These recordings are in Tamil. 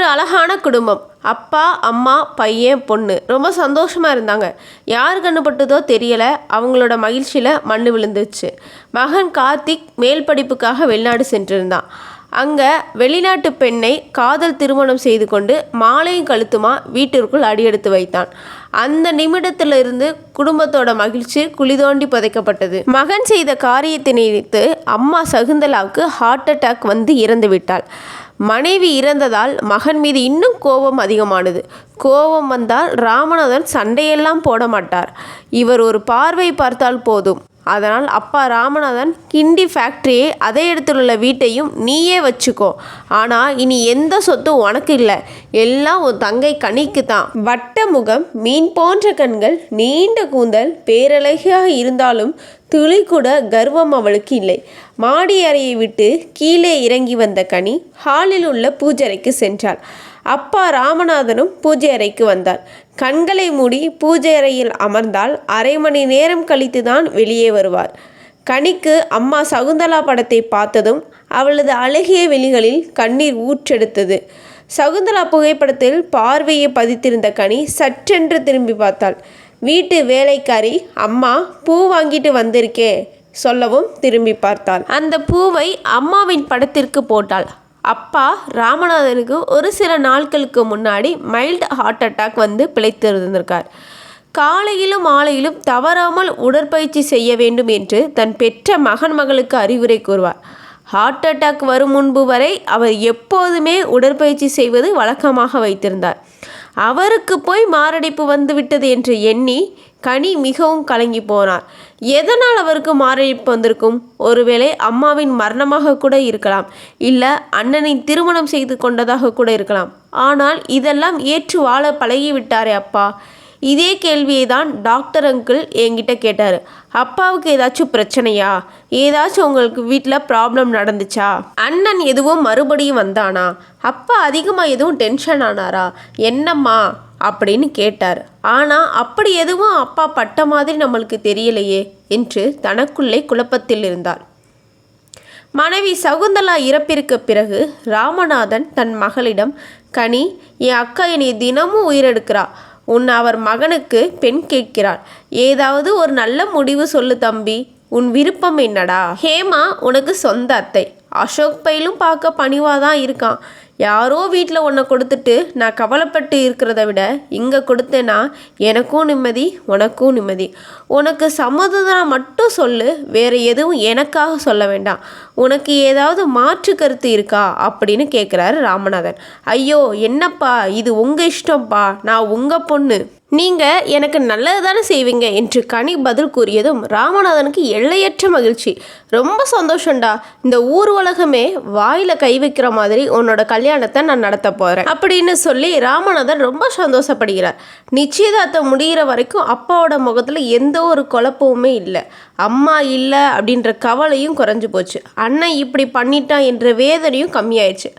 ஒரு அழகான குடும்பம். அப்பா அம்மா பையன் பொண்ணு. ரொம்ப சந்தோஷமாக இருந்தாங்க. யார் கண்ணுப்பட்டதோ தெரியலை. அவங்களோட மகிழ்ச்சியில் மண் விழுந்துச்சு மகன் கார்த்திக் மேல் படிப்புக்காக வெளிநாடு சென்றிருந்தான். அங்கே வெளிநாட்டு பெண்ணை காதல் திருமணம் செய்து கொண்டு மாலையும் கழுத்துமா வீட்டிற்குள் அடியெடுத்து வைத்தான். அந்த நிமிடத்திலிருந்து குடும்பத்தோட மகிழ்ச்சி குளிதோண்டி புதைக்கப்பட்டது. மகன் செய்த காரியத்தை நினைத்து அம்மா சகுந்தலாவுக்கு ஹார்ட் அட்டாக் வந்து இறந்து விட்டாள் மனைவி இறந்ததால் மகன் மீது இன்னும் கோபம் அதிகமானது. கோபம் வந்தால் ராமநாதன் சண்டையெல்லாம் போட மாட்டார் இவர் ஒரு பார்வை பார்த்தால் போதும். அதனால் அப்பா ராமநாதன் கிண்டி ஃபேக்ட்ரியை அதே இடத்துல உள்ள வீட்டையும் நீயே வச்சுக்கோ. ஆனால் இனி எந்த சொத்தும் உனக்கு இல்லை. எல்லாம் உன் தங்கை கனிக்கு தான். வட்ட முகம் மீன் போன்ற கண்கள் நீண்ட கூந்தல் பேரழகியாக இருந்தாலும் துளி கூட கர்வம் அவளுக்கு இல்லை. மாடி அறையை விட்டு கீழே இறங்கி வந்த கனி ஹாலில் உள்ள பூஜரைக்கு சென்றாள். அப்பா ராமநாதனும் பூஜை அறைக்கு வந்தார். கண்களை மூடி பூஜை அறையில் அமர்ந்தால் அரை மணி நேரம் கழித்து தான் வெளியே வருவார். கனிக்கு அம்மா சகுந்தலா படத்தை பார்த்ததும் அவளது அழகிய வெளிகளில் கண்ணீர் ஊற்றெடுத்தது. சகுந்தலா புகைப்படத்தில் பார்வையை பதித்திருந்த கனி சற்றென்று திரும்பி பார்த்தாள். வீட்டு வேலைக்காரி அம்மா பூ வாங்கிட்டு வந்திருக்கே சொல்லவும் திரும்பி பார்த்தாள். அந்த பூவை அம்மாவின் படத்திற்கு போட்டாள். அப்பா ராமநாதனுக்கு ஒரு சில நாட்களுக்கு முன்னாடி மைல்டு ஹார்ட் அட்டாக் வந்து பிழைத்திருந்திருக்கார். காலையிலும் மாலையிலும் தவறாமல் உடற்பயிற்சி செய்ய வேண்டும் என்று தன் பெற்ற மகன் மகளுக்கு அறிவுரை கூறுவார். ஹார்ட் அட்டாக் வரும் முன்பு வரை அவர் எப்போதுமே உடற்பயிற்சி செய்வது வழக்கமாக வைத்திருந்தார். அவருக்கு போய் மாரடைப்பு வந்துவிட்டது என்று எண்ணி கனி மிகவும் கலங்கி போனார். எதனால் அவருக்கு மாரடைப்பு வந்திருக்கும்? ஒருவேளை அம்மாவின் மரணமாக கூட இருக்கலாம். இல்லை அண்ணனை திருமணம் செய்து கொண்டதாக கூட இருக்கலாம். ஆனால் இதெல்லாம் ஏற்று வாழ பழகிவிட்டாரே அப்பா. இதே கேள்வியை தான் டாக்டர் அங்கிள் என்கிட்ட கேட்டார். அப்பாவுக்கு ஏதாச்சும் பிரச்சனையா? ஏதாச்சும் உங்களுக்கு வீட்டில் ப்ராப்ளம் நடந்துச்சா? அண்ணன் எதுவும் மறுபடியும் வந்தானா? அப்பா அதிகமாக எதுவும் டென்ஷன் ஆனாரா? என்னம்மா? அப்படின்னு கேட்டார். ஆனால் அப்படி எதுவும் அப்பா பட்ட மாதிரி நம்மளுக்கு தெரியலையே என்று தனக்குள்ளே குழப்பத்தில் இருந்தாள். மனைவி சகுந்தலா இறப்பிற்கு பிறகு ராமநாதன் தன் மகளிடம் கனி என் அக்கா என்னை தினமும் உயிரெடுக்கிறா. உன் அவர் மகனுக்கு பெண் கேட்கிறாள் ஏதாவது ஒரு நல்ல முடிவு சொல்லு தம்பி. உன் விருப்பம் என்னடா? ஹேமா உனக்கு சொந்த அத்தை. அசோக் பையிலும் பார்க்க பணிவாக தான் இருக்கான். யாரோ வீட்டில் ஒன்றை கொடுத்துட்டு நான் கவலைப்பட்டு இருக்கிறத விட இங்கே கொடுத்தேன்னா எனக்கும் நிம்மதி உனக்கும் நிம்மதி. உனக்கு சம்மதம் மட்டும் சொல்லு வேறு எதுவும் எனக்காக சொல்ல வேண்டாம். உனக்கு ஏதாவது மாற்று கருத்து இருக்கா? அப்படின்னு கேட்குறாரு ராமநாதன். ஐயோ என்னப்பா? இது உங்கள் இஷ்டம்ப்பா நான் உங்கள் பொண்ணு. நீங்கள் எனக்கு நல்லது தானே செய்வீங்க? என்று கனி பதில் கூறியதும் ராமநாதனுக்கு எல்லையற்ற மகிழ்ச்சி. ரொம்ப சந்தோஷம்டா. இந்த ஊர் உலகமே வாயில் கை வைக்கிற மாதிரி உன்னோட கல்யாணத்தை நான் நடத்த போகிறேன் அப்படின்னு சொல்லி ராமநாதன் ரொம்ப சந்தோஷப்படுகிறார். நிச்சயதார்த்தம் முடிகிற வரைக்கும் அப்பாவோட முகத்தில் எந்த ஒரு குழப்பமுமே இல்லை. அம்மா இல்லை அப்படின்ற கவலையும் குறைஞ்சு போச்சு. அண்ணன் இப்படி பண்ணிட்டான் என்ற வேதனையும் கம்மியாயிடுச்சு.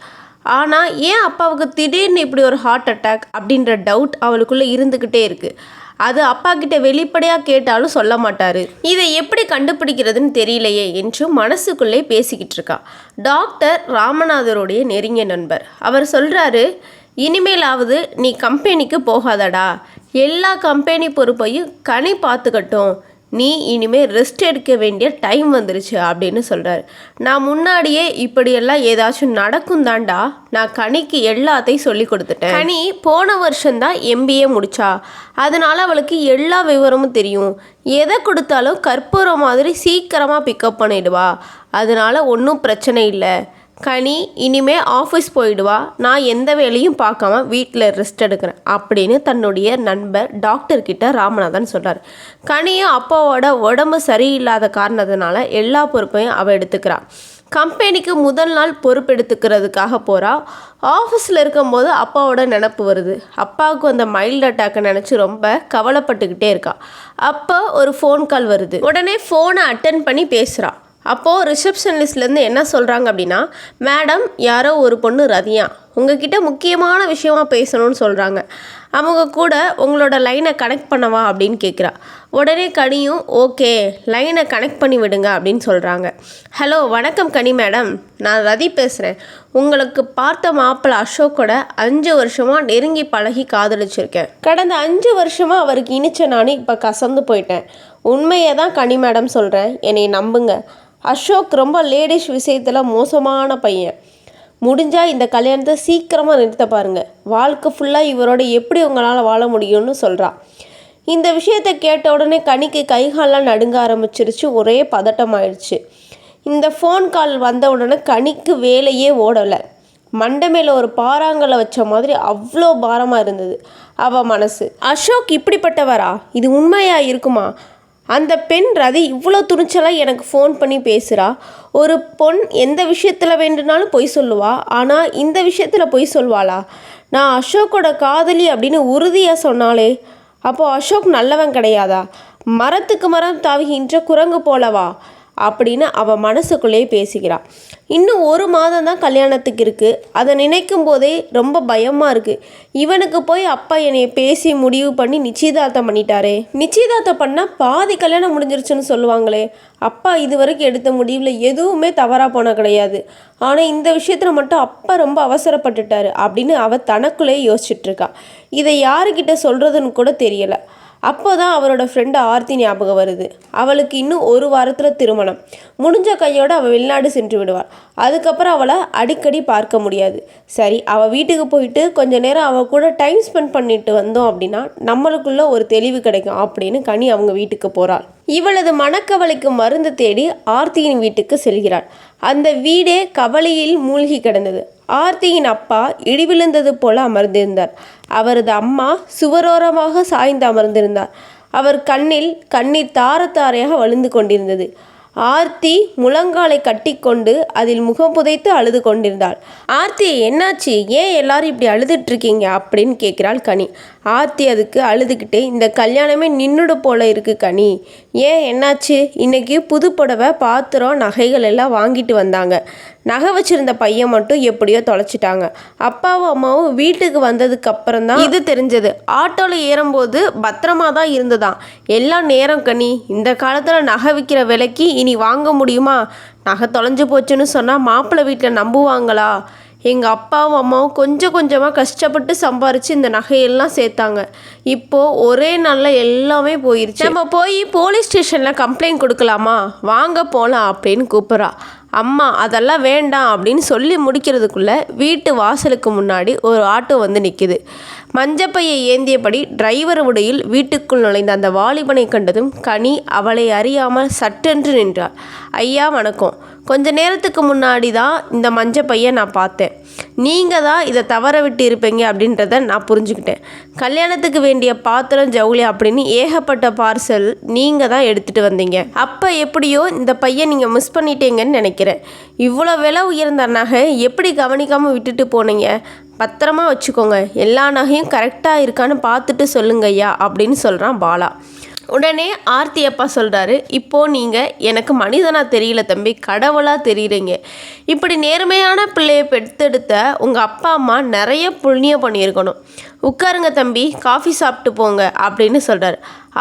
ஆனால் ஏன் அப்பாவுக்கு திடீர்னு இப்படி ஒரு ஹார்ட் அட்டாக் அப்படின்ற டவுட் அவளுக்குள்ளே இருந்துக்கிட்டே இருக்குது அது அப்பா கிட்ட வெளிப்படையாக கேட்டாலும் சொல்ல மாட்டார். இதை எப்படி கண்டுபிடிக்கிறதுன்னு தெரியலையே என்று மனசுக்குள்ளே பேசிக்கிட்டு இருக்கா. டாக்டர் ராமநாதருடைய நெருங்கிய நண்பர். அவர் சொல்கிறாரு இனிமேலாவது நீ கம்பெனிக்கு போகாதடா. எல்லா கம்பெனி பொறுப்பையும் கனி பார்த்துக்கட்டும். நீ இனிமேல் ரெஸ்ட் எடுக்க வேண்டிய டைம் வந்துருச்சு அப்படின்னு சொல்கிறாரு நான் முன்னாடியே இப்படியெல்லாம் ஏதாச்சும் நடக்கும் தாண்டா. நான் கனிக்கு எல்லாத்தையும் சொல்லி கொடுத்துட்டேன். கனி போன வருஷம்தான் எம்பிஏ முடிச்சா. அதனால் அவளுக்கு எல்லா விவரமும் தெரியும். எதை கொடுத்தாலும் கற்பூரம் மாதிரி சீக்கிரமாக பிக்கப் பண்ணிடுவா. அதனால் ஒன்றும் பிரச்சனை இல்லை. கனி இனிமே ஆஃபீஸ் போயிடுவா. நான் எந்த வேலையும் பார்க்காம வீட்டில் ரெஸ்ட் எடுக்கிறேன் அப்படின்னு தன்னுடைய நண்பர் டாக்டர்கிட்ட ராமநாதன் சொல்கிறார் கனியும் அப்பாவோட உடம்பு சரியில்லாத காரணத்தினால எல்லா பொறுப்பையும் அவள் எடுத்துக்கிறாள் கம்பெனிக்கு முதல் நாள் பொறுப்பெடுத்துக்கிறதுக்காக போகிறா ஆஃபீஸில் இருக்கும்போது அப்பாவோட நினப்பு வருது. அப்பாவுக்கு அந்த மைல்டு அட்டாக்கை நினச்சி ரொம்ப கவலைப்பட்டுக்கிட்டே இருக்கா. அப்போ ஒரு ஃபோன் கால் வருது. உடனே ஃபோனை அட்டன் பண்ணி பேசுகிறான் அப்போது ரிசப்ஷனிஸ்ட்லேருந்து என்ன சொல்கிறாங்க அப்படின்னா மேடம் யாரோ ஒரு பொண்ணு ரதியா உங்ககிட்ட முக்கியமான விஷயமா பேசணும்னு சொல்கிறாங்க அவங்க கூட உங்களோட லைனை கனெக்ட் பண்ணவா? அப்படின்னு கேட்குறா உடனே கனியும் ஓகே லைனை கனெக்ட் பண்ணி விடுங்க அப்படின்னு சொல்கிறாங்க ஹலோ வணக்கம் கனி மேடம் நான் ரதி பேசுகிறேன் உங்களுக்கு பார்த்த மாப்பிள்ளை அசோக்கோட அஞ்சு வருஷமாக நெருங்கி பழகி காதலிச்சிருக்கேன். கடந்த அஞ்சு வருஷமாக அவருக்கு இனிச்ச நானே இப்போ கசந்து போயிட்டேன். உண்மையை தான் கனி மேடம் சொல்கிறேன் என்னை நம்புங்க. அசோக் ரொம்ப லேடிஷ் விஷயத்தில் மோசமான பையன். முடிஞ்சால் இந்த கல்யாணத்தை சீக்கிரமாக நிறுத்த பாருங்க. வாழ்க்கை ஃபுல்லாக இவரோட எப்படி உங்களால் வாழ முடியும்னு சொல்கிறான் இந்த விஷயத்தை கேட்ட உடனே கனிக்கு கைகாலெலாம் நடுங்க ஆரம்பிச்சிருச்சு. ஒரே பதட்டமாயிடுச்சு. இந்த ஃபோன் கால் வந்த உடனே கனிக்கு வேலையே ஓடலை. மண்டை மேலே ஒரு பாறாங்கலை வச்ச மாதிரி அவ்வளோ பாரமாக இருந்தது. அவள் மனசு அசோக் இப்படிப்பட்டவரா? இது உண்மையாக இருக்குமா? அந்த பெண் ரதி இவ்வளோ துணிச்சலாக எனக்கு ஃபோன் பண்ணி பேசுகிறா ஒரு பொண் எந்த விஷயத்தில் வேண்டுனாலும் பொய் சொல்லுவா. ஆனால் இந்த விஷயத்தில் பொய் சொல்வாளா? நான் அசோக்கோட காதலி அப்படின்னு உறுதியாக சொன்னாலே அப்போது அசோக் நல்லவன் கிடையாதா? மரத்துக்கு மரம் தாவுகின்ற குரங்கு போலவா? அப்படின்னு அவள் மனசுக்குள்ளேயே பேசிக்கிறாள் இன்னும் ஒரு மாதம் தான் கல்யாணத்துக்கு இருக்குது அதை நினைக்கும் போதே ரொம்ப பயமாக இருக்குது இவனுக்கு போய் அப்பா என்னைய பேசி முடிவு பண்ணி நிச்சயதார்த்தம் பண்ணிட்டாரே. நிச்சயதார்த்தம் பண்ணால் பாதி கல்யாணம் முடிஞ்சிருச்சுன்னு சொல்லுவாங்களே. அப்பா இது வரைக்கும் எடுத்த முடிவில் எதுவுமே தவறாக போன கிடையாது. ஆனால் இந்த விஷயத்தில் மட்டும் அப்பா ரொம்ப அவசரப்பட்டுட்டாரு அப்படின்னு அவள் தனக்குள்ளேயே யோசிச்சுட்ருக்கா இதை யாருக்கிட்ட சொல்கிறதுன்னு கூட தெரியலை. அப்போ தான் அவரோட ஃப்ரெண்டு ஆர்த்தி ஞாபகம் வருது. அவளுக்கு இன்னும் ஒரு வாரத்தில் திருமணம். முடிஞ்ச கையோடு அவள் வெளிநாடு சென்று விடுவாள். அதுக்கப்புறம் அவளை அடிக்கடி பார்க்க முடியாது. சரி அவள் வீட்டுக்கு போயிட்டு கொஞ்ச நேரம் அவள் கூட டைம் ஸ்பெண்ட் பண்ணிட்டு வந்தோம் அப்படின்னா நம்மளுக்குள்ள ஒரு தெளிவு கிடைக்கும் அப்படின்னு கனி அவங்க வீட்டுக்கு போகிறாள் இவளது மனக்கவலைக்கு மருந்து தேடி ஆர்த்தியின் வீட்டுக்கு செல்கிறாள். அந்த வீடே கவலையில் மூழ்கி கிடந்தது. ஆர்த்தியின் அப்பா இடிவிழுந்தது போல அமர்ந்திருந்தார். அவரது அம்மா சுவரோரமாக சாய்ந்து அமர்ந்திருந்தார். அவர் கண்ணில் கண்ணீர் தாரத்தாரையாக வழிந்து கொண்டிருந்தது. ஆர்த்தி முழங்காலை கட்டிக்கொண்டு அதில் முகம் புதைத்து அழுது கொண்டிருந்தாள். ஆர்த்தி என்னாச்சு? ஏன் எல்லாரும் இப்படி அழுதுட்டு இருக்கீங்க அப்படின்னு கேட்குறாள் கனி. ஆர்த்தி அதுக்கு அழுதுகிட்டே இந்த கல்யாணமே நின்னுடு போல இருக்கு கனி. ஏன் என்னாச்சு? இன்னைக்கு புது புடவை பாத்திரம் நகைகள் எல்லாம் வாங்கிட்டு வந்தாங்க. நகை வச்சிருந்த பையன் மட்டும் எப்படியோ தொலைச்சிட்டாங்க. அப்பாவும் அம்மாவும் வீட்டுக்கு வந்ததுக்கு அப்புறம் தான் இது தெரிஞ்சது. ஆட்டோவில் ஏறும்போது பத்திரமா தான் இருந்ததாம் எல்லாம் நேரம் கனி இந்த காலத்தில் நகை விற்கிற விலைக்கு இனி வாங்க முடியுமா? நகை தொலைஞ்சு போச்சுன்னு சொன்னால் மாப்பிள்ளை வீட்டில் நம்புவாங்களா? எங்கள் அப்பாவும் அம்மாவும் கொஞ்சம் கொஞ்சமாக கஷ்டப்பட்டு சம்பாரித்து இந்த நகையெல்லாம் சேர்த்தாங்க. இப்போது ஒரே நாளில் எல்லாமே போயிடுச்சு நம்ம போய் போலீஸ் ஸ்டேஷனில் கம்ப்ளைண்ட் கொடுக்கலாமா? வாங்க போகலாம் அப்படின்னு கூப்பிட்றா. அம்மா அதெல்லாம் வேண்டாம் அப்படின்னு சொல்லி முடிக்கிறதுக்குள்ளே வீட்டு வாசலுக்கு முன்னாடி ஒரு ஆட்டோ வந்து நிற்கிது மஞ்சப்பையை ஏந்தியபடி டிரைவர் உடையில் வீட்டுக்குள் நுழைந்த அந்த வாலிபனை கண்டதும் கனி அவளை அறியாமல் சட்டென்று நின்றாள். ஐயா வணக்கம். கொஞ்ச நேரத்துக்கு முன்னாடி தான் இந்த மஞ்சள் பையை நான் பார்த்தேன். நீங்கள் தான் இதை தவற விட்டு இருப்பீங்க அப்படின்றத நான் புரிஞ்சுக்கிட்டேன். கல்யாணத்துக்கு வேண்டிய பாத்திரம் ஜவுளி அப்படின்னு ஏகப்பட்ட பார்சல் நீங்கள் தான் எடுத்துகிட்டு வந்தீங்க. அப்போ எப்படியோ இந்த பையன் நீங்கள் மிஸ் பண்ணிட்டீங்கன்னு நினைக்கிறேன். இவ்வளோ விலை உயர்ந்த நகை எப்படி கவனிக்காமல் விட்டுட்டு போனீங்க? பத்திரமா வச்சுக்கோங்க. எல்லா நகையும் கரெக்டாக இருக்கான்னு பார்த்துட்டு சொல்லுங்க ஐயா அப்படின்னு சொல்கிறான் பாலா. உடனே ஆர்த்தி அப்பா சொல்கிறாரு இப்போது நீங்கள் எனக்கு மனிதனாக தெரியல தம்பி கடவுளாக தெரியுறீங்க. இப்படி நேர்மையான பிள்ளையை பெற்றெடுத்த உங்கள் அப்பா அம்மா நிறைய புண்ணியம் பண்ணியிருக்கணும். உட்காருங்க தம்பி காஃபி சாப்பிட்டு போங்க அப்படின்னு சொல்கிறார்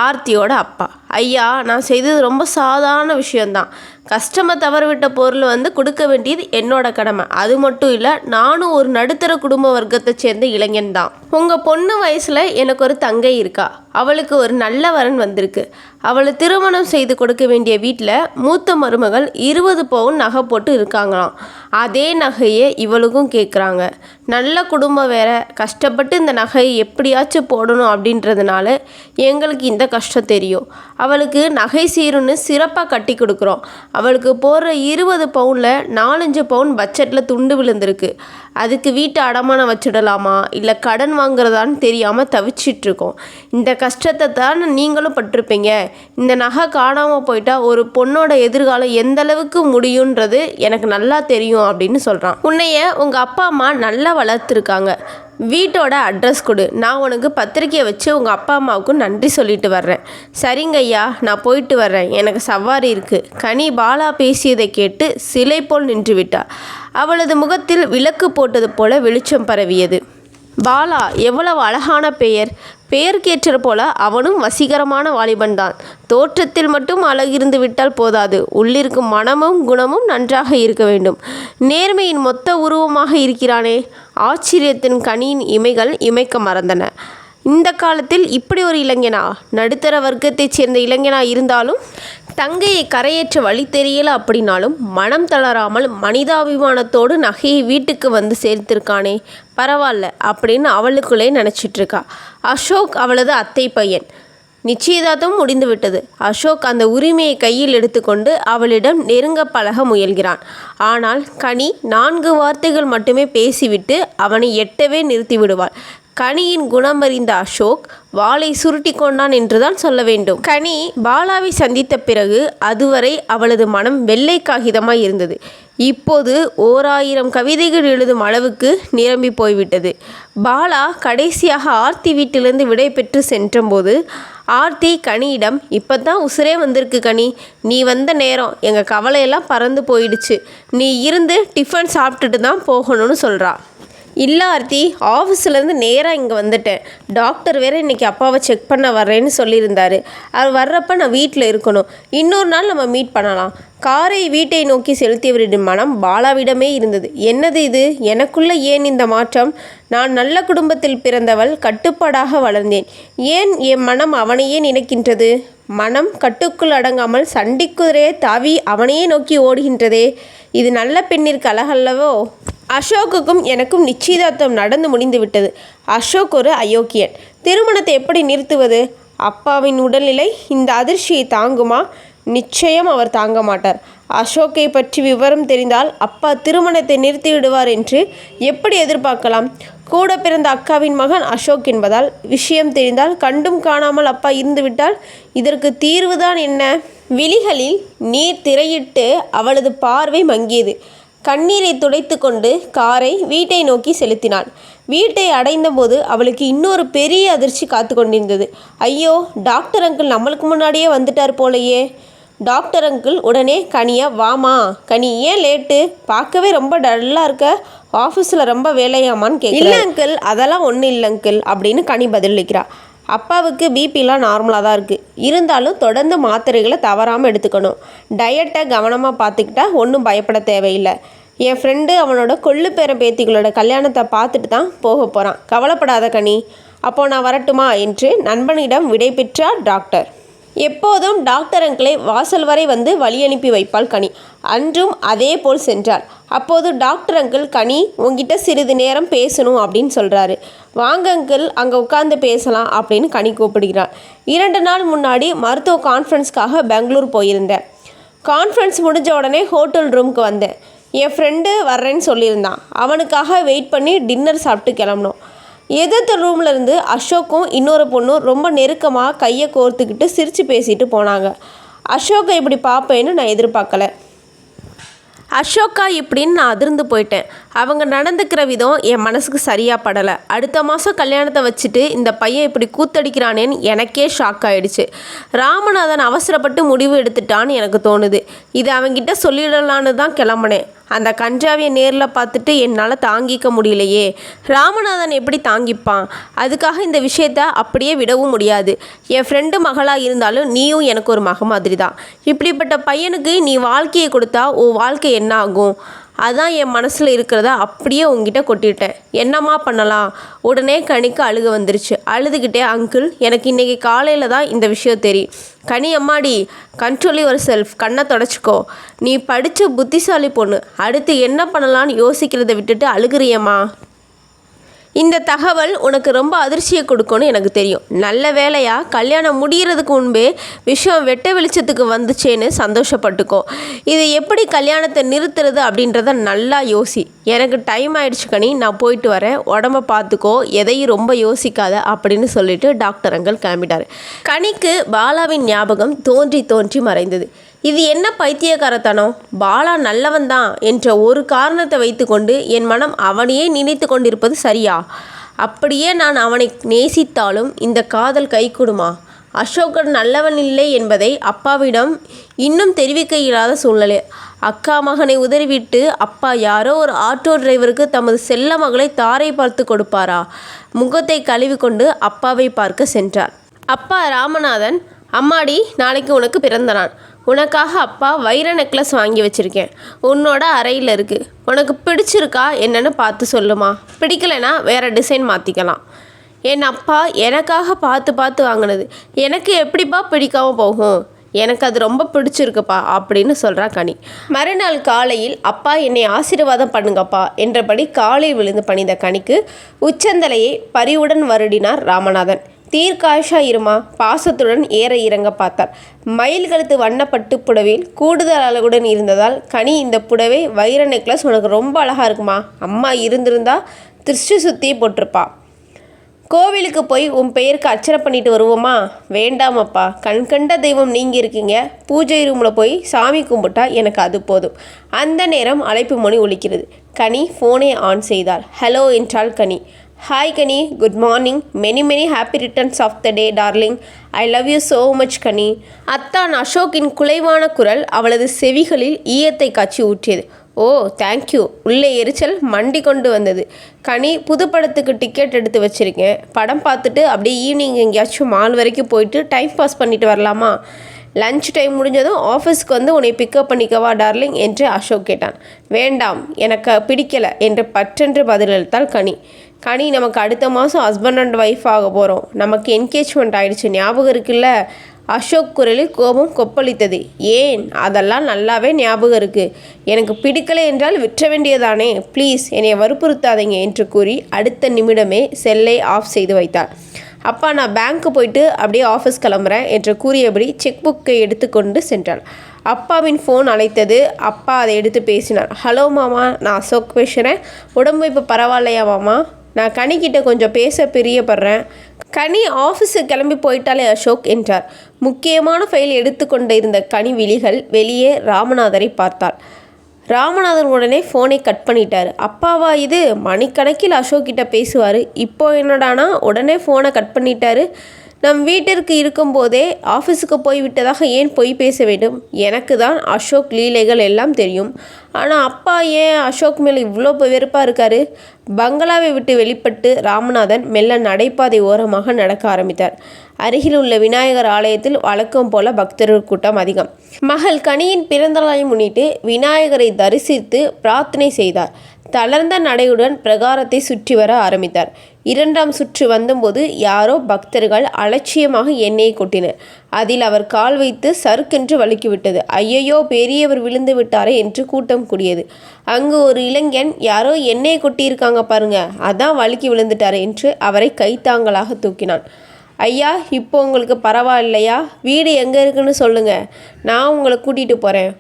ஆர்த்தியோட அப்பா. ஐயா நான் செய்தது ரொம்ப சாதாரண விஷயந்தான் கஸ்டமர் தவறவிட்ட பொருள் வந்து கொடுக்க வேண்டியது என்னோட கடமை. அது மட்டும் இல்லை நானும் ஒரு நடுத்தர குடும்ப வர்க்கத்தை சேர்ந்த இளைஞன் தான் உங்கள் பொண்ணு வயசில் எனக்கு ஒரு தங்கை இருக்கா? அவளுக்கு ஒரு நல்ல வரன் வந்திருக்கு. அவளை திருமணம் செய்து கொடுக்க வேண்டிய வீட்டில் மூத்த மருமகள் இருபது பவுன் நகை போட்டு இருக்காங்களாம். அதே நகையை இவளுக்கும் கேட்குறாங்க நல்ல குடும்பம் வேற. கஷ்டப்பட்டு இந்த நகையை எப்படியாச்சும் போடணும் அப்படின்றதுனால எங்களுக்கு இந்த கஷ்டம் தெரியும். அவளுக்கு நகை சீருன்னு சிறப்பாக கட்டி கொடுக்குறோம். அவளுக்கு போடுற இருபது பவுனில் நாலஞ்சு பவுன் பட்ஜெட்டில் துண்டு விழுந்திருக்கு. அதுக்கு வீட்டை அடமானம் வச்சுடலாமா? இல்லை கடன் வாங்குறதான்னு தெரியாமல் தவிச்சிட்ருக்கோம் இந்த கஷ்டத்தை தான் நீங்களும் பட்டிருப்பீங்க. இந்த நகை காணாமல் போயிட்டா ஒரு பொண்ணோட எதிர்காலம் எந்த அளவுக்கு முடியுன்றது எனக்கு நல்லா தெரியும் அப்படின்னு சொல்கிறான் உன்னைய உங்கள் அப்பா அம்மா நல்லா வளர்த்துருக்காங்க. வீட்டோட அட்ரஸ் கொடு. நான் உனக்கு பத்திரிக்கையை வச்சு உங்கள் அப்பா அம்மாவுக்கும் நன்றி சொல்லிட்டு வர்றேன். சரிங்க ஐயா நான் போயிட்டு வர்றேன். எனக்கு சவாரி இருக்குது கனி பாலா பேசியதை கேட்டு சிலை போல் நின்று விட்டா. அவளது முகத்தில் விளக்கு போட்டது போல வெளிச்சம் பரவியது. பாலா எவ்வளவு அழகான பெயர். பெயர்க்கேற்ற போல அவனும் வசீகரமான வாலிபன் தான். தோற்றத்தில் மட்டும் அழகிருந்து விட்டால் போதாது. உள்ளிருக்கும் மனமும் குணமும் நன்றாக இருக்க வேண்டும். நேர்மையின் மொத்த உருவமாக இருக்கிறானே. ஆச்சரியத்தின் கனியின் இமைகள் இமைக்க மறந்தன. இந்த காலத்தில் இப்படி ஒரு இளைஞனா? நடுத்தர வர்க்கத்தைச் சேர்ந்த இளைஞனா இருந்தாலும் தங்கையை கரையேற்ற வழி தெரியல அப்படின்னாலும் மனம் தளராமல் மனிதாபிமானத்தோடு நகையை வீட்டுக்கு வந்து சேர்த்திருக்கானே பரவாயில்ல அப்படின்னு அவளுக்குள்ளே நினச்சிட்ருக்கா அசோக் அவளது அத்தை பையன். நிச்சயதார்த்தம் முடிந்து விட்டது அசோக் அந்த உரிமையை கையில் எடுத்துக்கொண்டு அவளிடம் நெருங்க பழக முயல்கிறான். ஆனால் கனி நான்கு வார்த்தைகள் மட்டுமே பேசிவிட்டு அவனை எட்டவே நிறுத்தி விடுவாள் கனியின் குணமறிந்த அசோக் வாளை சுருட்டி கொண்டான் என்றுதான் சொல்ல வேண்டும். கனி பாலாவை சந்தித்த பிறகு அதுவரை அவளது மனம் வெள்ளை காகிதமாய் இருந்தது. இப்போது ஓராயிரம் கவிதைகள் எழுதும் அளவுக்கு நிரம்பி போய்விட்டது. பாலா கடைசியாக ஆர்த்தி வீட்டிலிருந்து விடை பெற்று சென்றபோது ஆர்த்தி கனியிடம் இப்போ தான் உசுரே வந்திருக்கு கனி. நீ வந்த நேரம் எங்கள் கவலையெல்லாம் பறந்து போயிடுச்சு. நீ இருந்து டிஃபன் சாப்பிட்டுட்டு தான் போகணும்னு சொல்கிறா இல்லை ஆர்த்தி ஆஃபீஸ்லேருந்து நேராக இங்கே வந்துட்டேன். டாக்டர் வேறு இன்றைக்கி அப்பாவை செக் பண்ண வர்றேன்னு சொல்லியிருந்தார். அவர் வர்றப்ப நான் வீட்டில் இருக்கணும். இன்னொரு நாள் நம்ம மீட் பண்ணலாம். காரை வீட்டை நோக்கி செலுத்தியவரின் மனம் பாலாவிடமே இருந்தது. என்னது இது? எனக்குள்ள ஏன் இந்த மாற்றம்? நான் நல்ல குடும்பத்தில் பிறந்தவள் கட்டுப்பாடாக வளர்ந்தேன். ஏன் என் மனம் அவனையே நினைக்கின்றது? மனம் கட்டுக்குள் அடங்காமல் சண்டிக்குதிரையே தாவி அவனையே நோக்கி ஓடுகின்றதே. இது நல்ல பெண்ணிற்கு அழகல்லவோ? அசோக்குக்கும் எனக்கும் நிச்சயதார்த்தம் நடந்து முடிந்துவிட்டது. அசோக் ஒரு அயோக்கியன். திருமணத்தை எப்படி நிறுத்துவது? அப்பாவின் உடல்நிலை இந்த அதிர்ச்சியை தாங்குமா? நிச்சயம் அவர் தாங்க மாட்டார். அசோக்கை பற்றி விவரம் தெரிந்தால் அப்பா திருமணத்தை நிறுத்திவிடுவார் என்று எப்படி எதிர்பார்க்கலாம்? கூட பிறந்த அக்காவின் மகன் அசோக் என்பதால் விஷயம் தெரிந்தால் கண்டும் காணாமல் அப்பா இருந்துவிட்டால் இதற்கு தீர்வுதான் என்ன? விழிகளில் நீர் திரையிட்டு அவளது பார்வை மங்கியது. கண்ணீரை துடைத்து கொண்டு காரை வீட்டை நோக்கி செலுத்தினாள். வீட்டை அடைந்தபோது அவளுக்கு இன்னொரு பெரிய அதிர்ச்சி காத்து கொண்டிருந்தது. ஐயோ டாக்டர் அங்கிள் நம்மளுக்கு முன்னாடியே வந்துட்டார் போலையே. டாக்டர் அங்கிள் உடனே கனியா வாமா. கனி ஏன் லேட்டு? பார்க்கவே ரொம்ப டல்லாக இருக்க. ஆஃபீஸில் ரொம்ப வேலையாமான்னு கேட்க இல்லை அங்கிள். அதெல்லாம் ஒன்றும் இல்லை அங்கிள் அப்படின்னு கனி பதிலளிக்கிறா. அப்பாவுக்கு பிபிலாம் நார்மலாக தான் இருக்குது இருந்தாலும் தொடர்ந்து மாத்திரைகளை தவறாமல் எடுத்துக்கணும். டயட்டை கவனமாக பார்த்துக்கிட்டா ஒன்றும் பயப்பட தேவையில்லை. என் ஃப்ரெண்டு அவனோட கொள்ளு பேர பேத்திகளோட கல்யாணத்தை பார்த்துட்டு தான் போக போகிறான் கவலைப்படாத கனி. அப்போ நான் வரட்டுமா? என்று நண்பனிடம் விடை பெற்றார் டாக்டர் எப்போதும் டாக்டர் அங்கிளை வாசல் வரை வந்து வழி அனுப்பி வைப்பாள் கனி. அன்றும் அதே போல் சென்றாள். அப்போது டாக்டர் அங்கிள் கனி உங்ககிட்ட சிறிது நேரம் பேசணும் அப்படின்னு சொல்கிறாரு வாங்க அங்கிள் அங்கே உட்காந்து பேசலாம் அப்படின்னு கனி கூப்பிடுகிறாள். இரண்டு நாள் முன்னாடி மருத்துவ கான்ஃபரன்ஸ்க்காக பெங்களூர் போயிருந்தேன். கான்ஃபரன்ஸ் முடிஞ்ச உடனே ஹோட்டல் ரூமுக்கு வந்தேன். என் ஃப்ரெண்டு வர்றேன்னு சொல்லியிருந்தான். அவனுக்காக வெயிட் பண்ணி டின்னர் சாப்பிட்டு கிளம்பணும். எதிர்த்த ரூமில் இருந்து அசோக்கும் இன்னொரு பொண்ணும் ரொம்ப நெருக்கமாக கையை கோர்த்துக்கிட்டு சிரித்து பேசிட்டு போனாங்க. அசோக்கை இப்படி பார்ப்பேன்னு நான் எதிர்பார்க்கல. அசோக்கா இப்படின்னு நான் அதிர்ந்து போயிட்டேன். அவங்க நடந்துக்கிற விதம் என் மனசுக்கு சரியாக படலை. அடுத்த மாதம் கல்யாணத்தை வச்சுட்டு இந்த பையன் இப்படி கூத்தடிக்கிறானேன்னு எனக்கே ஷாக் ஆகிடுச்சு ராமநாதன் அவசரப்பட்டு முடிவு எடுத்துட்டான்னு எனக்கு தோணுது. இது அவங்கிட்ட சொல்லிடலான்னு தான் கிளம்புனேன். அந்த கஞ்சாவியை நேரில் பார்த்துட்டு என்னால் தாங்கிக்க முடியலையே. ராமநாதன் எப்படி தாங்கிப்பான்? அதுக்காக இந்த விஷயத்த அப்படியே விடவும் முடியாது. என் ஃப்ரெண்டு மகளாக இருந்தாலும் நீயும் எனக்கு ஒரு மக மாதிரி தான் இப்படிப்பட்ட பையனுக்கு நீ வாழ்க்கையை கொடுத்தா உன் வாழ்க்கை என்ன ஆகும்? அதான் என் மனசில் இருக்கிறத அப்படியே உங்ககிட்ட கொட்டிட்டேன். என்னம்மா பண்ணலாம்? உடனே கனிக்கு அழுக வந்துருச்சு. அழுதுகிட்டே அங்கிள் எனக்கு இன்றைக்கி காலையில் தான் இந்த விஷயம் தெரியும். கனி அம்மாடி கண்ட்ரோல் யுவர் செல்ஃப் கண்ணை தொடச்சிக்கோ. நீ படித்த புத்திசாலி பொண்ணு. அடுத்து என்ன பண்ணலான்னு யோசிக்கிறத விட்டுட்டு அழுகிறியம்மா? இந்த தகவல் உனக்கு ரொம்ப அதிர்ச்சியை கொடுக்கும்னு எனக்கு தெரியும். நல்ல வேலையாக கல்யாணம் முடிகிறதுக்கு முன்பே விஷயம் வெட்ட வெளிச்சத்துக்கு வந்துச்சேன்னு சந்தோஷப்பட்டுக்கோ. இது எப்படி கல்யாணத்தை நிறுத்துறது அப்படின்றத நல்லா யோசி. எனக்கு டைம் ஆயிடுச்சு கனி நான் போயிட்டு வரேன். உடம்ப பார்த்துக்கோ எதையும் ரொம்ப யோசிக்காத அப்படின்னு சொல்லிட்டு டாக்டர் அங்கல் கிளம்பிட்டார். கனிக்கு பாலாவின் ஞாபகம் தோன்றி தோன்றி மறைந்தது. இது என்ன பைத்தியக்காரத்தனம்? பாலா நல்லவன் தான் என்ற ஒரு காரணத்தை வைத்துக்கொண்டு என் மனம் அவனையே நினைத்து கொண்டிருப்பது சரியா? அப்படியே நான் அவனை நேசித்தாலும் இந்த காதல் கைகூடுமா? அசோகன் நல்லவன் இல்லை என்பதை அப்பாவிடம் இன்னும் தெரிவிக்க இயலாத சூழ்நிலை. அக்கா மகனை உதறிவிட்டு அப்பா யாரோ ஒரு ஆட்டோ டிரைவருக்கு தமது செல்ல மகளை தாரை பார்த்து கொடுப்பாரா? முகத்தை கழுவிக்கொண்டு அப்பாவை பார்க்க சென்றார். அப்பா ராமநாதன் அம்மாடி நாளைக்கு உனக்கு பிறந்தனான் உனக்காக அப்பா வைர நெக்லஸ் வாங்கி வச்சுருக்கேன். உன்னோட அறையில் இருக்குது உனக்கு பிடிச்சிருக்கா என்னென்னு பார்த்து சொல்லுமா. பிடிக்கலைன்னா வேறு டிசைன் மாற்றிக்கலாம் என் அப்பா எனக்காக பார்த்து பார்த்து வாங்கினது. எனக்கு எப்படிப்பா பிடிக்காம போகும்? எனக்கு அது ரொம்ப பிடிச்சிருக்குப்பா அப்படின்னு சொல்கிறா கனி. மறுநாள் காலையில் அப்பா என்னை ஆசீர்வாதம் பண்ணுங்கப்பா என்றபடி காலை விழுந்து பணிந்த கனிக்கு உச்சந்தலையை பரிவுடன் வருடினார் ராமநாதன். தீர்க்காயுஷா இருமா? பாசத்துடன் ஏற இறங்க பார்த்தார் மயில் கழுத்து வண்ணப்பட்டு புடவையில் கூடுதல் அழகுடன் இருந்ததால் கனி இந்த புடவை வைர நெக்லஸ் உனக்கு ரொம்ப அழகாக இருக்குமா? அம்மா இருந்திருந்தா திருஷ்டி சுற்றி போட்டிருப்பா. கோவிலுக்கு போய் உன் பெயருக்கு அர்ச்சனை பண்ணிட்டு வருவோமா? வேண்டாமப்பா கண் கண்ட தெய்வம் நீங்கள் இருக்கீங்க. பூஜை ரூமில் போய் சாமி கும்பிட்டா எனக்கு அது போதும். அந்த நேரம் அழைப்பு மணி ஒழிக்கிறது கனி ஃபோனை ஆன் செய்தாள். ஹலோ என்றாள் Kani. Hi Kani good morning many many happy returns of the day darling I love you so much Kani அத்தான் அசோக்கின் குலைவான குரல் அவளது செவிகளில் ஈயத்தை காய்ச்சி ஊற்றியது. ஓ தேங்க்யூ உள்ளே எரிச்சல் மண்டி கொண்டு வந்தது. கனி புது படத்துக்கு டிக்கெட் எடுத்து வச்சுருக்கேன். படம் பார்த்துட்டு அப்படியே ஈவினிங் எங்கேயாச்சும் மால் வரைக்கும் போயிட்டு டைம் பாஸ் பண்ணிட்டு வரலாமா? லஞ்ச் டைம் முடிஞ்சதும் ஆஃபீஸ்க்கு வந்து உன்னை பிக்கப் பண்ணிக்கவா டார்லிங் என்று அசோக் கேட்டான். வேண்டாம் எனக்கு பிடிக்கல என்று பற்றென்று பதிலளித்தாள் கனி. கனி நமக்கு அடுத்த மாதம் ஹஸ்பண்ட் அண்ட் ஒய்ஃப் ஆக போகிறோம் நமக்கு என்கேஜ்மெண்ட் ஆகிடுச்சு ஞாபகம் இருக்குல்ல? அசோக் குரலில் கோபம் கொப்பளித்தது. ஏன்? அதெல்லாம் நல்லாவே ஞாபகம் இருக்குது எனக்கு பிடிக்கலை என்றால் விற்ற வேண்டியதானே? ப்ளீஸ் என்னை வற்புறுத்தாதீங்க என்று கூறி அடுத்த நிமிடமே செல்லை ஆஃப் செய்து வைத்தார் அப்பா நான் பேங்க்கு போயிட்டு அப்படியே ஆஃபீஸ் கிளம்புறேன் என்று கூறியபடி செக் புக்கை எடுத்துக்கொண்டு சென்றாள். அப்பாவின் ஃபோன் அழைத்தது. அப்பா அதை எடுத்து பேசினார். ஹலோ மாமா நான் அசோக் பேசுகிறேன் உடம்பு இப்போ பரவாயில்லையா மாமா? நான் கனிக்கிட்ட கொஞ்சம் பேச பிரியப்படுறேன். கனி ஆஃபீஸுக்கு கிளம்பி போயிட்டாலே அசோக் என்றார். முக்கியமான ஃபைல் எடுத்துக்கொண்டு இருந்த கனி விழிகள் வெளியே ராமநாதரை பார்த்தாள். ராமநாதன் உடனே ஃபோனை கட் பண்ணிட்டார். அப்பாவா இது? மணிக்கணக்கில் அசோக் கிட்ட பேசுவார். இப்போ என்னடானா? உடனே ஃபோனை கட் பண்ணிட்டாரு. நம் வீட்டிற்கு இருக்கும்போதே ஆஃபீஸுக்கு போய் விட்டதாக ஏன் பொய் பேச வேண்டும்? எனக்கு தான் அசோக் லீலைகள் எல்லாம் தெரியும். ஆனால் அப்பா ஏன் அசோக் மேலே இவ்வளோ வெறுப்பாக இருக்காரு? பங்களாவை விட்டு வெளிப்பட்டு ராமநாதன் மெல்ல நடைபாதை ஓரமாக நடக்க ஆரம்பித்தார். அருகில் உள்ள விநாயகர் ஆலயத்தில் வழக்கம் போல பக்தர்கள் கூட்டம் அதிகம். மகள் கனியின் பிறந்தநாளை முன்னிட்டு விநாயகரை தரிசித்து பிரார்த்தனை செய்தார். தளர்ந்த நடையுடன் பிரகாரத்தை சுற்றி வர ஆரம்பித்தார். இரண்டாம் சுற்று வந்தபோது யாரோ பக்தர்கள் அலட்சியமாக எண்ணெயை கொட்டினர். அதில் அவர் கால் வைத்து சறுக்கென்று வலுக்கிவிட்டது ஐயையோ பெரியவர் விழுந்து விட்டாரே என்று கூட்டம் கூடியது. அங்கு ஒரு இளைஞன் யாரோ எண்ணெயை கொட்டியிருக்காங்க பாருங்க அதான் வழுக்கி விழுந்துட்டாரு என்று அவரை கைத்தாங்களாக தூக்கினான். ஐயா இப்போ உங்களுக்கு பரவாயில்லையா? வீடு எங்கே இருக்குன்னு சொல்லுங்கள் நான் உங்களை கூட்டிகிட்டு போகிறேன்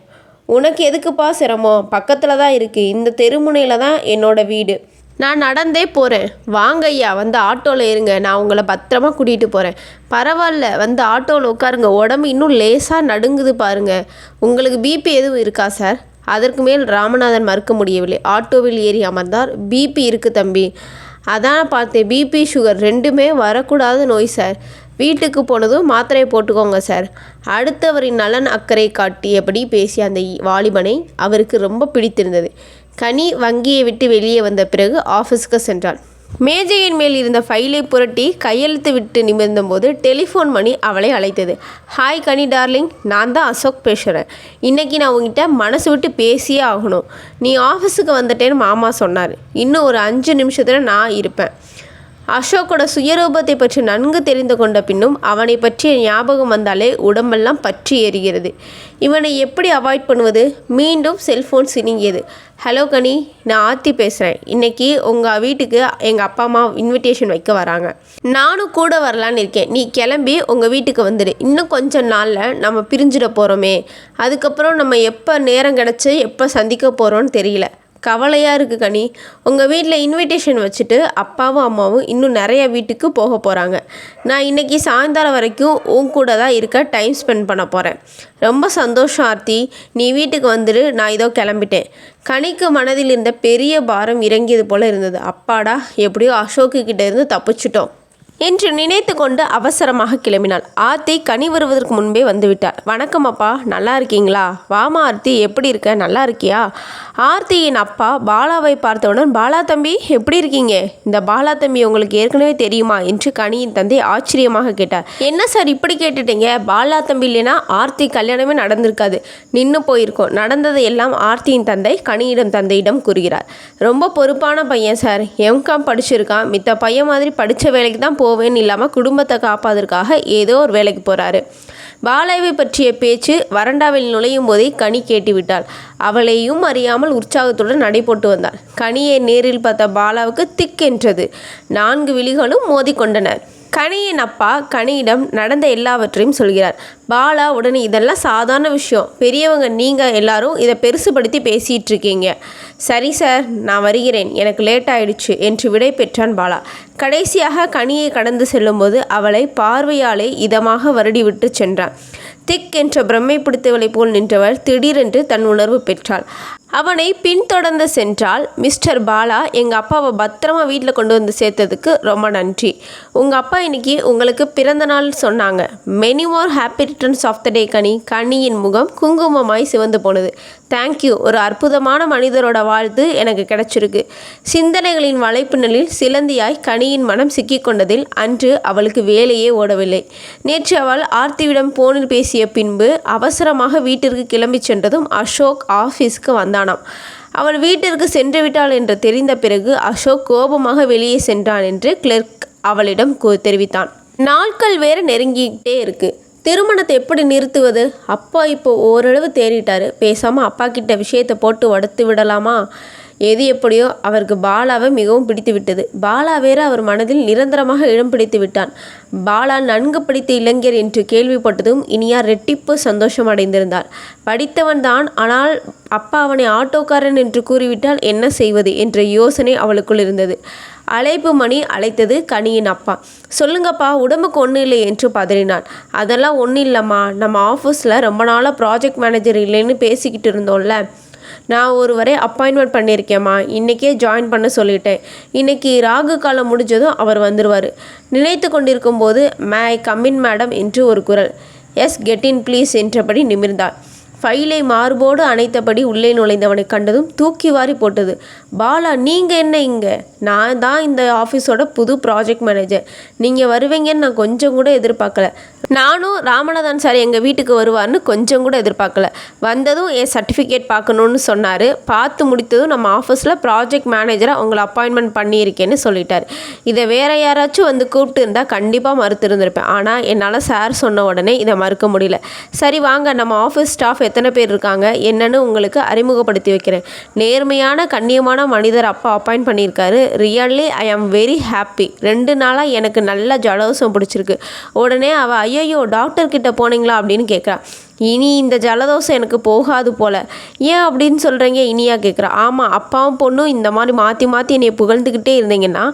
உனக்கு எதுக்குப்பா சிரமம்? பக்கத்தில் தான் இருக்குது இந்த தெருமுனையில் தான் என்னோட வீடு. நான் நடந்தே போகிறேன் வாங்க ஐயா வந்து ஆட்டோவில் இருங்க. நான் உங்களை பத்திரமா கூட்டிகிட்டு போகிறேன் பரவாயில்ல வந்து ஆட்டோவில் உட்காருங்க. உடம்பு இன்னும் லேசாக நடுங்குது பாருங்க. உங்களுக்கு பிபி எதுவும் இருக்கா சார் அதற்கு மேல் ராமநாதன் மறுக்க முடியவில்லை. ஆட்டோவில் ஏறி அமர்ந்தார். பிபி இருக்குது தம்பி. அதான் பார்த்தேன். பிபி சுகர் ரெண்டுமே வரக்கூடாத நோய் சார் வீட்டுக்கு போனதும் மாத்திரை போட்டுக்கோங்க சார். அடுத்தவரின் நலன் அக்கறை காட்டியபடி பேசிய அந்த வாலிபனை அவருக்கு ரொம்ப பிடித்திருந்தது. கனி வங்கியை விட்டு வெளியே வந்த பிறகு ஆஃபீஸுக்கு சென்றான். மேஜையின் மேல் இருந்த ஃபைலை புரட்டி கையெழுத்து விட்டு நிமிர்ந்தபோது டெலிஃபோன் மணி அவளை அழைத்தது. ஹாய் கனி டார்லிங் நான் தான் அசோக் பேசுகிறேன் இன்றைக்கி நான் உங்ககிட்ட மனசு விட்டு பேசியே ஆகணும். நீ ஆஃபீஸுக்கு வந்துட்டேன்னு மாமா சொன்னார். இன்னும் ஒரு அஞ்சு நிமிஷத்தில் நான் இருப்பேன். அசோக்கோட சுயரூபத்தை பற்றி நன்கு தெரிந்து கொண்ட பின்னும் அவனை பற்றிய ஞாபகம் வந்தாலே உடம்பெல்லாம் பற்றி எறிகிறது இவனை எப்படி அவாய்ட் பண்ணுவது? மீண்டும் செல்ஃபோன் சினிங்கியது. ஹலோ கனி. நான் ஆர்த்தி பேசுகிறேன் இன்னைக்கு உங்கள் வீட்டுக்கு எங்கள் அப்பா அம்மா இன்விடேஷன் வைக்க வராங்க. நானும் கூட வரலான்னு இருக்கேன். நீ கிளம்பி உங்கள் வீட்டுக்கு வந்துடு இன்னும் கொஞ்சம் நாளில் நம்ம பிரிஞ்சிட போகிறோமே அதுக்கப்புறம் நம்ம எப்போ நேரம் கிடச்சி எப்போ சந்திக்க போகிறோன்னு தெரியல. கவலையாக இருக்குது கனி. உங்கள் வீட்டில் இன்விடேஷன் வச்சுட்டு அப்பாவும் அம்மாவும் இன்னும் நிறைய வீட்டுக்கு போக போகிறாங்க நான் இன்றைக்கி சாயந்தரம் வரைக்கும் உன் கூட தான் இருக்க டைம் ஸ்பெண்ட் பண்ண போகிறேன் ரொம்ப சந்தோஷம் ஆர்த்தி. நீ வீட்டுக்கு வந்துடு நான் இதோ கிளம்பிட்டேன். கனிக்கு மனதில் இருந்த பெரிய பாரம் இறங்கியது போல் இருந்தது. அப்பாடா எப்படியோ அசோக்கு கிட்டேருந்து தப்பிச்சிட்டோம். என்று நினைத்து கொண்டு அவசரமாக கிளம்பினாள். ஆர்த்தி கனி வருவதற்கு முன்பே வந்துவிட்டார். வணக்கம் அப்பா நல்லா இருக்கீங்களா? வாமா ஆர்த்தி எப்படி இருக்க? நல்லா இருக்கியா? ஆர்த்தியின் அப்பா பாலாவை பார்த்தவுடன் பாலா தம்பி எப்படி இருக்கீங்க? இந்த பாலா தம்பி உங்களுக்கு ஏற்கனவே தெரியுமா? என்று கனியின் தந்தை ஆச்சரியமாக கேட்டார். என்ன சார் இப்படி கேட்டுட்டீங்க? பாலா தம்பி இல்லைன்னா ஆர்த்தி கல்யாணமே நடந்திருக்காது. நின்று போயிருக்கோம். நடந்ததை எல்லாம் ஆர்த்தியின் தந்தை கனியிடம் தந்தையிடம் கூறுகிறார். ரொம்ப பொறுப்பான பையன் சார். எம்காம் படிச்சிருக்கான். மித்த பையன் மாதிரி படித்த வேலைக்கு தான் போ போவேன்னு இல்லாமல் குடும்பத்தை காப்பாதற்காக ஏதோ ஒரு வேலைக்கு போகிறாரு பாலாவை பற்றிய பேச்சு வறண்டாவில் நுழையும் போதே கனி கேட்டுவிட்டாள் அவளையும் அறியாமல் உற்சாகத்துடன் நடைபோட்டு வந்தாள். கனியை நேரில் பார்த்த பாலாவுக்கு திக்கென்றது. நான்கு விழிகளும் மோதிக்கொண்டனர் கனியின் அப்பா கனியிடம் நடந்த எல்லாவற்றையும் சொல்கிறார். பாலா உடனே இதெல்லாம் சாதாரண விஷயம். பெரியவங்க நீங்கள் எல்லாரும் இதை பெருசுபடுத்தி பேசிகிட்டு இருக்கீங்க சரி சார் நான் வருகிறேன். எனக்கு லேட் ஆயிடுச்சு என்று விடை பெற்றான் பாலா. கடைசியாக கனியை கடந்து செல்லும்போது அவளை பார்வையாலே இதமாக வருடிவிட்டு சென்றான். திக் என்ற பிரம்மை பிடித்தவளை போல் நின்றவள் திடீரென்று தன் உணர்வு பெற்றாள். அவனை பின்தொடர்ந்து சென்றால் மிஸ்டர் பாலா எங்கள் அப்பாவை பத்திரமா வீட்டில் கொண்டு வந்து சேர்த்ததுக்கு ரொம்ப நன்றி. உங்கள் அப்பா இன்னைக்கு உங்களுக்கு பிறந்த நாள் சொன்னாங்க. Many more happy returns of the day Kani. கனியின் முகம் குங்குமமாய் சிவந்து போனது. தேங்க்யூ ஒரு அற்புதமான மனிதரோட வாழ்த்து எனக்கு கிடைச்சிருக்கு. சிந்தனைகளின் வலைப்பின்னலில் சிலந்தியாய் கனியின் மனம் சிக்கிக்கொண்டதில் அன்று அவளுக்கு வேலையே ஓடவில்லை. நேற்று அவள் ஆர்த்திவிடம் போனில் பேசிய பின்பு அவசரமாக வீட்டிற்கு கிளம்பி சென்றதும் அசோக் ஆஃபீஸ்க்கு வந்தானாம். அவள் வீட்டிற்கு சென்று விட்டாள் என்று தெரிந்த பிறகு அசோக் கோபமாக வெளியே சென்றான் என்று கிளர்க் அவளிடம் தெரிவித்தான். நாட்கள் வேற நெருங்கிக்கிட்டே இருக்குது திருமணத்தை எப்படி நிறுத்துவது? அப்பா இப்போ ஓரளவு தேறிட்டார். பேசாமல் அப்பா கிட்ட விஷயத்தை போட்டு உடத்து விடலாமா? எது எப்படியோ அவருக்கு பாலாவை மிகவும் பிடித்து விட்டது. பாலா வேற அவர் மனதில் நிரந்தரமாக இடம் பிடித்து விட்டான். பாலா நன்கு படித்த இளைஞர் என்று கேள்விப்பட்டதும் இனியார் ரெட்டிப்பு சந்தோஷம் அடைந்திருந்தாள். படித்தவன் தான் ஆனால் அப்பா அவனை ஆட்டோக்காரன் என்று கூறிவிட்டால் என்ன செய்வது? என்ற யோசனை அவளுக்குள் இருந்தது. அழைப்பு மணி அழைத்தது கனியின் அப்பா. சொல்லுங்கப்பா உடம்புக்கு ஒன்றும் இல்லை என்று பதறினான் அதெல்லாம் ஒன்றும் இல்லைம்மா. நம்ம ஆஃபீஸில் ரொம்ப நாளாக ப்ராஜெக்ட் மேனேஜர் இல்லைன்னு பேசிக்கிட்டு இருந்தோம்ல. நான் ஒருவரை அப்பாயின்மெண்ட் பண்ணியிருக்கேம்மா. இன்றைக்கே ஜாயின் பண்ண சொல்லிட்டேன். இன்னைக்கு ராகு காலம் முடிஞ்சதும் அவர் வந்துடுவார் நினைத்து கொண்டிருக்கும் போது மே கம்மின் மேடம் என்று ஒரு குரல். எஸ் கெட் இன் ப்ளீஸ் என்றபடி நிமிர்ந்தாள். ஃபைலை மார்போடு அணைத்தபடி உள்ளே நுழைந்தவனை கண்டதும் தூக்கி வாரி போட்டது. பாலா நீங்கள் என்ன இங்கே? நான் தான் இந்த ஆஃபீஸோட புது ப்ராஜெக்ட் மேனேஜர். நீங்கள் வருவீங்கன்னு நான் கொஞ்சம் கூட எதிர்பார்க்கல. நானும் ராமநாதன் சார் எங்கள் வீட்டுக்கு வருவார்னு கொஞ்சம் கூட எதிர்பார்க்கல. வந்ததும் என் சர்டிஃபிகேட் பார்க்கணுன்னு சொன்னார். பார்த்து முடித்ததும் நம்ம ஆஃபீஸில் ப்ராஜெக்ட் மேனேஜராக உங்களை அப்பாயின்மெண்ட் பண்ணியிருக்கேன்னு சொல்லிட்டார். இதை வேற யாராச்சும் வந்து கூப்பிட்டு இருந்தால் கண்டிப்பாக மறுத்து இருந்திருப்பேன் ஆனால் என்னால் சார் சொன்ன உடனே இதை மறுக்க முடியல. சரி வாங்க. நம்ம ஆஃபீஸ் ஸ்டாஃப் எத்தனை பேர் இருக்காங்க என்னன்னு உங்களுக்கு அறிமுகப்படுத்தி வைக்கிறேன். நேர்மையான கண்ணியமான மனிதர் அப்பா அப்பாயிண்ட் பண்ணியிருக்காரு. Really I am very happy ரெண்டு நாளாக எனக்கு நல்ல ஜலதோஷம் பிடிச்சிருக்கு. உடனே அவள் ஐயோ டாக்டர் கிட்ட போனீங்களா அப்படின்னு கேட்குறா இனி இந்த ஜலதோஷம் எனக்கு போகாது போல. ஏன் அப்படின்னு சொல்கிறீங்க இனியா கேட்குறா ஆமாம் அப்பாவும் பொண்ணும் இந்த மாதிரி மாற்றி மாற்றி என்னை புகழ்ந்துக்கிட்டே இருந்தீங்கன்னா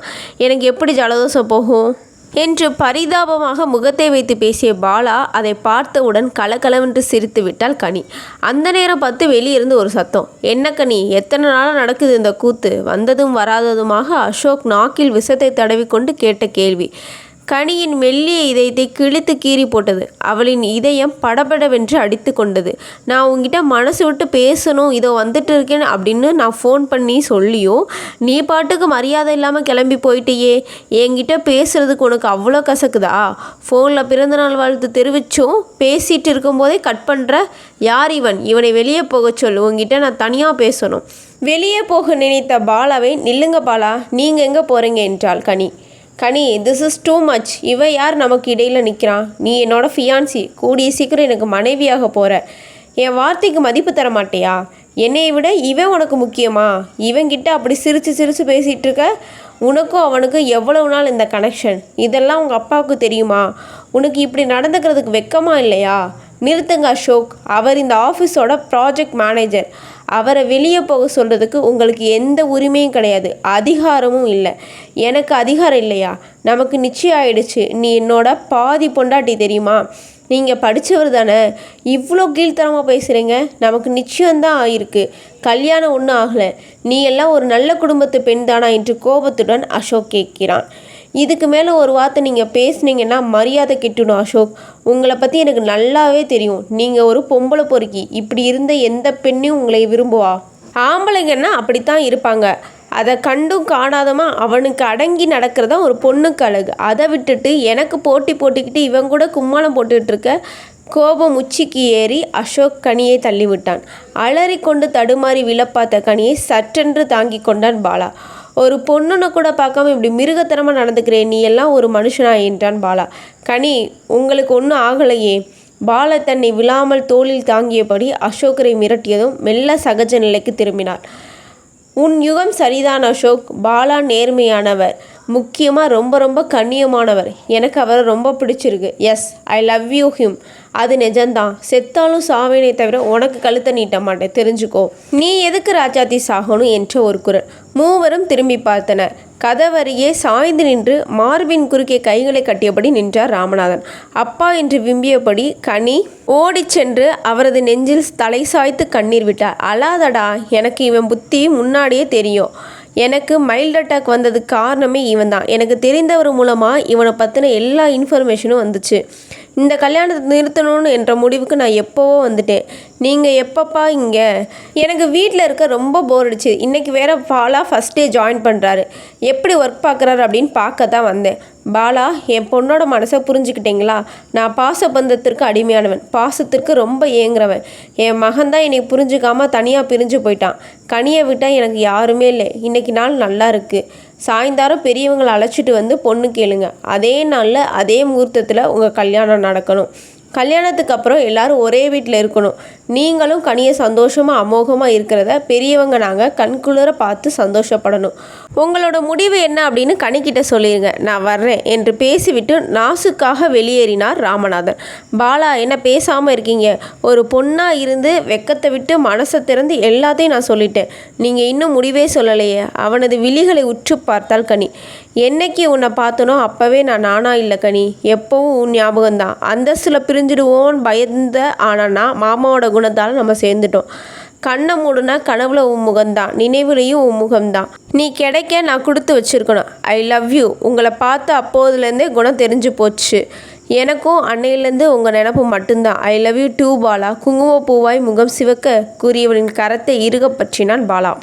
எனக்கு எப்படி ஜலதோஷம் போகும்? என்று பரிதாபமாக முகத்தை வைத்து பேசிய பாலா அதை பார்த்தவுடன் கலகலவென்று சிரித்து விட்டால் கனி. அந்த நேரம் பார்த்து வெளியிருந்து ஒரு சத்தம். என்ன கனி எத்தனை நாளாக நடக்குது இந்த கூத்து? வந்ததும் வராததுமாக? அசோக் நாக்கில் விஷத்தை தடவிக்கொண்டு கேட்ட கேள்வி. கனியின் மெல்லிய இதயத்தை கிழித்து கீறி போட்டது. அவளின் இதயம் படபடவென்று அடித்து கொண்டது. நான் உங்ககிட்ட மனசு விட்டு பேசணும் இதோ வந்துட்டு இருக்கேன் அப்படின்னு நான் ஃபோன் பண்ணி சொல்லியும் நீ பாட்டுக்கு மரியாதை இல்லாமல் கிளம்பி போயிட்டியே என்கிட்ட பேசுறதுக்கு உனக்கு அவ்வளோ கசக்குதா? ஃபோனில் பிறந்தநாள் வாழ்த்து தெரிவிச்சும் பேசிகிட்டு இருக்கும்போதே கட் பண்ணுற யார் இவன்? இவனை வெளியே போக சொல் உங்ககிட்ட நான் தனியாக பேசணும். வெளியே போக நினைத்த பாலாவை நில்லுங்க பாலா நீங்கள் எங்கே போகிறீங்க என்றாள் கனி. கனி திஸ் இஸ் டூ மச் இவ யார்? நமக்கு இடையில் நிற்கிறான் நீ என்னோட ஃபியான்சி கூடிய சீக்கிரம் எனக்கு மனைவியாக போகிற என் வார்த்தைக்கு மதிப்பு தர மாட்டியா? என்னையை விட இவன் உனக்கு முக்கியமா? இவங்கிட்ட அப்படி சிரித்து சிரித்து பேசிகிட்டு இருக்க உனக்கும் அவனுக்கும் எவ்வளவு நாள் இந்த கனெக்ஷன் இதெல்லாம் உங்கள் அப்பாவுக்கு தெரியுமா? உனக்கு இப்படி நடந்துக்கிறதுக்கு வெக்கமா இல்லையா? நிறுத்துங்க அசோக். அவர் இந்த ஆஃபீஸோட ப்ராஜெக்ட் மேனேஜர் அவரை வெளியே போக சொல்கிறதுக்கு உங்களுக்கு எந்த உரிமையும் கிடையாது. அதிகாரமும் இல்லை. எனக்கு அதிகாரம் இல்லையா? நமக்கு நிச்சயம் ஆயிடுச்சு. நீ என்னோட பாதி பொண்டாட்டி தெரியுமா? நீங்கள் படித்தவர் தானே. இவ்வளோ கீழ்த்தரமாக பேசுகிறீங்க நமக்கு நிச்சயம்தான் ஆயிருக்கு. கல்யாணம் ஒன்றும் ஆகலை. நீ எல்லாம் ஒரு நல்ல குடும்பத்து பெண் தானா? என்று கோபத்துடன் அசோக் கேட்கிறான். இதுக்கு மேலே ஒரு வார்த்தை நீங்கள் பேசுனீங்கன்னா மரியாதை கெட்டுடும் அசோக். உங்களை பற்றி எனக்கு நல்லாவே தெரியும். நீங்கள் ஒரு பொம்பளை பொறுக்கி. இப்படி இருந்த எந்த பெண்ணையும் உங்களை விரும்புவா? ஆம்பளைங்கன்னா அப்படித்தான் இருப்பாங்க. அதை கண்டும் காணாதமா அவனுக்கு அடங்கி நடக்கிறதா ஒரு பொண்ணுக்கு அழகு. அதை விட்டுட்டு எனக்கு போட்டி போட்டுக்கிட்டு இவன் கூட கும்மாளம் போட்டுக்கிட்டு இருக்க கோபம் உச்சிக்கு ஏறி அசோக் கனியை தள்ளிவிட்டான். அலறி கொண்டு தடுமாறி விழப்பாத்த கனியை சற்றென்று தாங்கி கொண்டான் பாலா. ஒரு பொண்ணுன்னு கூட பார்க்காம இப்படி மிருகத்தனமாக நடந்துக்கிறேன் நீ எல்லாம் ஒரு மனுஷனா என்றான் பாலா. கனி உங்களுக்கு ஒன்றும் ஆகலையே. பாலா தன்னை விழாமல் தோளில் தாங்கியபடி அசோக்கரை மிரட்டியதும் மெல்ல சகஜ நிலைக்கு திரும்பினார் உன் யுகம் சரிதான் அசோக். பாலா நேர்மையானவர். முக்கியமாக ரொம்ப ரொம்ப கண்ணியமானவர். எனக்கு அவரை ரொம்ப பிடிச்சிருக்கு. Yes I love you him அது நிஜம்தான். செத்தாலும் சாவேனே தவிர உனக்கு கழுத்தை நீட்ட மாட்டேன். தெரிஞ்சுக்கோ. நீ எதுக்கு ராஜாத்தி சாகணும் என்ற ஒரு குரல். மூவரும் திரும்பி பார்த்தனர். கதவருகே சாய்ந்து நின்று மார்பின் குறுக்கே கைகளை கட்டியபடி நின்றார் ராமநாதன். அப்பா என்று விம்பியபடி கனி ஓடிச் சென்று அவரது நெஞ்சில் தலை சாய்த்து கண்ணீர் விட்டார். அழாதடா எனக்கு இவன் புத்தி முன்னாடியே தெரியும். எனக்கு மைல்டு அட்டாக் வந்ததுக்கு காரணமே இவன் தான் எனக்கு தெரிந்தவர் மூலமாக இவனை பற்றின எல்லா இன்ஃபர்மேஷனும் வந்துச்சு. இந்த கல்யாணத்தை நிறுத்தணும்னு என்ற முடிவுக்கு நான் எப்போவோ வந்துட்டேன். நீங்கள் எப்பப்பா இங்கே? எனக்கு வீட்டில் இருக்க ரொம்ப போர் அடிச்சு இன்றைக்கி வேறு பாலா ஃபஸ்ட் டே ஜாயின் பண்ணுறாரு எப்படி ஒர்க் பார்க்குறாரு அப்படின்னு பார்க்க தான் வந்தேன். பாலா என் பொண்ணோட மனசை புரிஞ்சுக்கிட்டீங்களா? நான் பாச பந்தத்திற்கு அடிமையானவன். பாசத்திற்கு ரொம்ப ஏங்குறவன். என் மகன் தான் என்னை புரிஞ்சுக்காமல் தனியாக பிரிஞ்சு போயிட்டான். கனியை விட்டால் எனக்கு யாருமே இல்லை. இன்றைக்கி நாள் நல்லா இருக்குது சாயந்தாரம் பெரியவங்களை அழைச்சிட்டு வந்து பொண்ணு கேளுங்க. அதே நாளில் அதே முகூர்த்தத்தில் உங்கள் கல்யாணம் நடக்கணும். கல்யாணத்துக்கு அப்புறம் எல்லாரும் ஒரே வீட்டில் இருக்கணும். நீங்களும் கனியை சந்தோஷமாக அமோகமாக இருக்கிறத பெரியவங்க நாங்கள் கண்குளிர பார்த்து சந்தோஷப்படணும். உங்களோட முடிவு என்ன அப்படின்னு கனிக்கிட்ட சொல்லிடுங்க நான் வர்றேன் என்று பேசிவிட்டு நாசுக்காக வெளியேறினார் ராமநாதன். பாலா என்ன பேசாமல் இருக்கீங்க? ஒரு பொண்ணாக இருந்து வெக்கத்தை விட்டு மனசை திறந்து எல்லாத்தையும் நான் சொல்லிட்டேன். நீங்கள் இன்னும் முடிவே சொல்லலையே. அவனது விழிகளை உற்று பார்த்தால் கனி. என்னைக்கு உன்னை பார்த்தனோ அப்போவே நான் நானா இல்லை கனி. எப்போவும் உன் ஞாபகம்தான். அந்தஸ்தில் பிரிஞ்சிடுவோன்னு பயந்த ஆனானா மாமாவோட குணத்தால் நம்ம சேர்ந்துட்டோம். கண்ணை மூடுனா கனவுல உன் முகம்தான் நினைவுலையும் உன் முகம்தான். நீ கிடைக்க நான் கொடுத்து வச்சிருக்கணும். ஐ லவ் யூ உங்களை பார்த்து அப்போதுலேருந்தே குணம் தெரிஞ்சு போச்சு. எனக்கும் அன்னையிலேருந்து உங்கள் நினப்பு மட்டும்தான். I love you too Bala. குங்குமப்பூவாய் முகம் சிவக்க கூறியவளின் கரத்தை இறுக பற்றினான் பாலா.